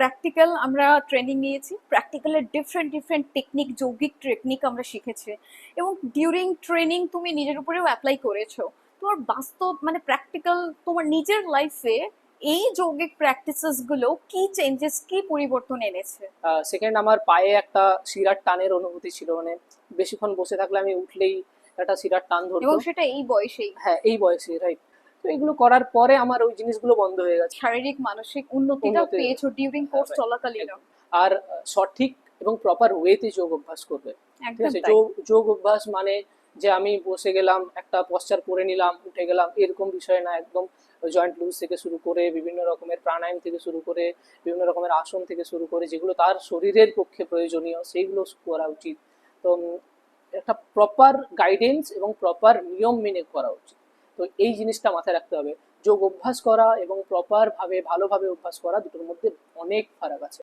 Practical আমরা training নিয়েছি প্র্যাকটিক্যালের ডিফারেন্ট ডিফারেন্ট টেকনিক যৌগিক টেকনিক আমরা শিখেছি। এবং ডিউরিং ট্রেনিং তুমি নিজের উপরেও অ্যাপ্লাই করেছ। তোমার বাস্তব মানে প্র্যাকটিক্যাল তোমার নিজের লাইফে এই যৌগিক প্র্যাকটিসেসগুলো কি চেঞ্জেস কি পরিবর্তন এনেছে? সেকেন্ড আমার পায়ে একটা শিরার টানের অনুভূতি ছিল মানে বেশিক্ষণ বসে থাকলে আমি উঠলেই একটা শিরার টান এবং সেটা এই বয়সেই। হ্যাঁ এই বয়সে রাইট তো এগুলো করার পরে আমার ওই জিনিসগুলো বন্ধ হয়ে গেছে। শারীরিক মানসিক উন্নতিটা উন্নতি। পেয়েছ ডিউরিং কোর্স হ্যাঁ, চলাকালীন। আর সঠিক এবং প্রপার ওয়েতে যোগ অভ্যাস করবে। ঠিক আছে? যোগ যোগ অভ্যাস মানে যে আমি বসে গেলাম একটা পশ্চার করে নিলাম উঠে গেলাম এরকম বিষয় না। একদম জয়েন্ট লুজ থেকে শুরু করে বিভিন্ন রকমের প্রাণায়াম থেকে শুরু করে বিভিন্ন রকমের আসন থেকে শুরু করে যেগুলো তার শরীরের পক্ষে প্রয়োজনীয় সেইগুলো করা উচিত। তো একটা প্রপার গাইডেন্স এবং প্রপার নিয়ম মেনে করা উচিত। তো এই জিনিসটা মাথায় রাখতে হবে। যোগ অভ্যাস করা এবং প্রপারভাবে ভালোভাবে অভ্যাস করা দুটোর মধ্যে অনেক ফারাক আছে।